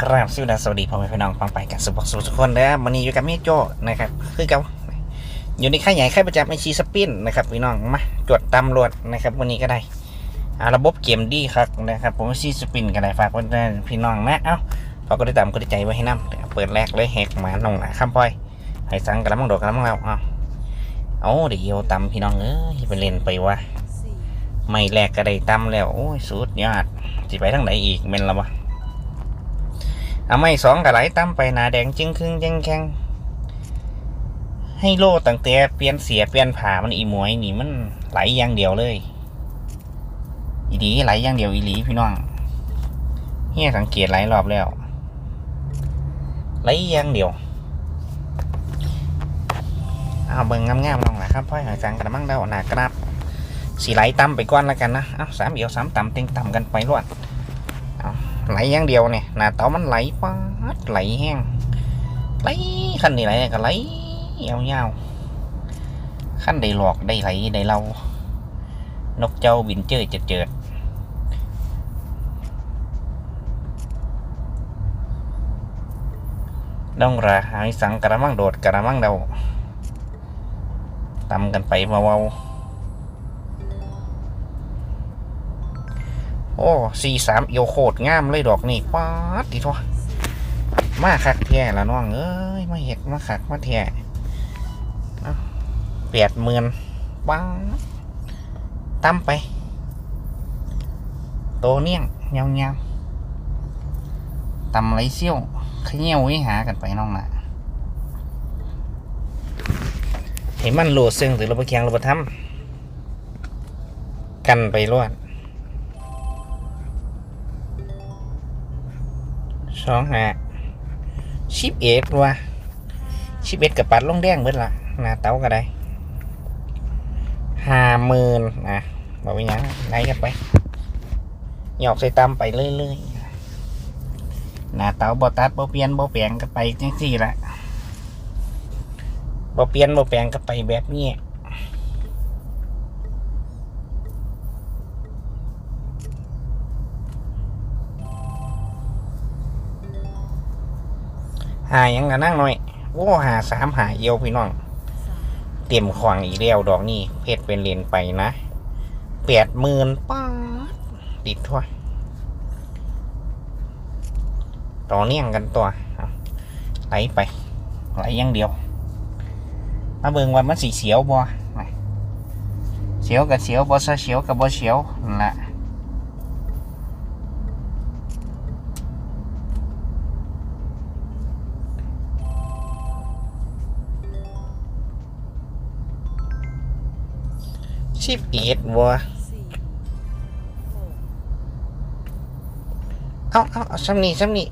ครับสวัสดีสวัสดีพ่อแม่พี่น้องฟังไปกันสุขสุขทุกคนนะวันนี้อยู่กับเมโจนะครับคือก่าอยู่ในค่ายใหญ่ค่ายประจำไอชีสปินนะครับพี่น้องมาตรวจตำรวจนะครับวันนี้ก็ได้อ่าระบบเกมดีครับนะครับผมชีสปินก็ได้ฝากไว้ด้พี่น้องนะเอ้าพอก็ได้ตามก็ได้ใจไว้ให้น้ำเปิดแรกเลยแหกหมาหนองหนาข้ามปอยให้สังกระมังโดดกระมังเราเอาเอาเดี๋ยวตำพี่น้องเอ้ยไปเล่นไปวะไม่แรกก็ได้ตำแล้วโอ้ยสุดยอดจะไปทางไหนอีกเมนละวะ เอาไม่สองกับไหลตั้มไปหนาแดงจึงครึ่งยังแข็งให้โล่ตั้งแต่เปลี่ยนเสียเปลี่ยนผ่ามันอีหมวยนี่มันไหลอย่างเดียวเลย อีดีไหลอย่างเดียวอีหลีพี่น้องเฮียสังเกตหลายรอบแล้ว ไหลอย่างเดียวเอาเบิ่งงามๆน้องนะครับพ่อยหอยสังกระมังเดาหนากราบสีไหลตั้มไปก้อนแล้วกันนะเอาสามเดียวสามต่ำเต็งต่ำกันไปรวด ไหลอย่างเดียวเนี่ยหน้าเตามันไหลป๊าดไหลแห้งไหลขั้นนี้ไหลก็ไหลยาวๆขั้นได้หลอกได้ไหลได้เล่านกเจ้าบินเจอเจิดเจิดดองราหายสังกระมังโดดกระมังเดาตำกันไปเบา โอ้สี่สามเอียวโคตรงามเลยดอกนี่ป๊าดดีทัวมาคักแท้ละน้อง เอ้ย มาเห็ดมาคักมาแท้แปดหมื่นป๊าตั้มไป โตเนียงเงาเงาตำไรเซี่ยวขยี้ยววิหากันไปน้องนะเห็นมันโหลดซึ่งหรือเราไปเคียงเราไปทำกันไปรวด สองหาชิปเอ็ดว่ะชิปเอ็ดกับปัดลงแดงเบิดละหน้าเต้าก็ได้ห้าหมื่นนะบอกไปยังไหนกันไปหยอกใส่ตามไปเรื่อยๆหน้าเต้าบ่ตัดบ่เปลี่ยนบ่แปลงก็ไปจังสี่ละบ่เปลี่ยนบ่แปลงก็ไปแบบนี้ หายังกันนั่งหน่อย โอ้หาสามหาเอียวพี่น้อง เตรียมขวางอีกแล้วดอกนี่เพชรเป็นเลนไปนะแปดหมื่นป้าดติดทั่วต่อเนื่องกันตัวเอไหลไปไหลอยังเดียว มาเบิ่งว่ามันสีเสียวบ่เสียวกับเสียวบ่ซะเสียวกับบ่เสียวนั่นละ สิบเอ็ดวะเอาเอาเอาซ้ำนี่ซ้ำนี่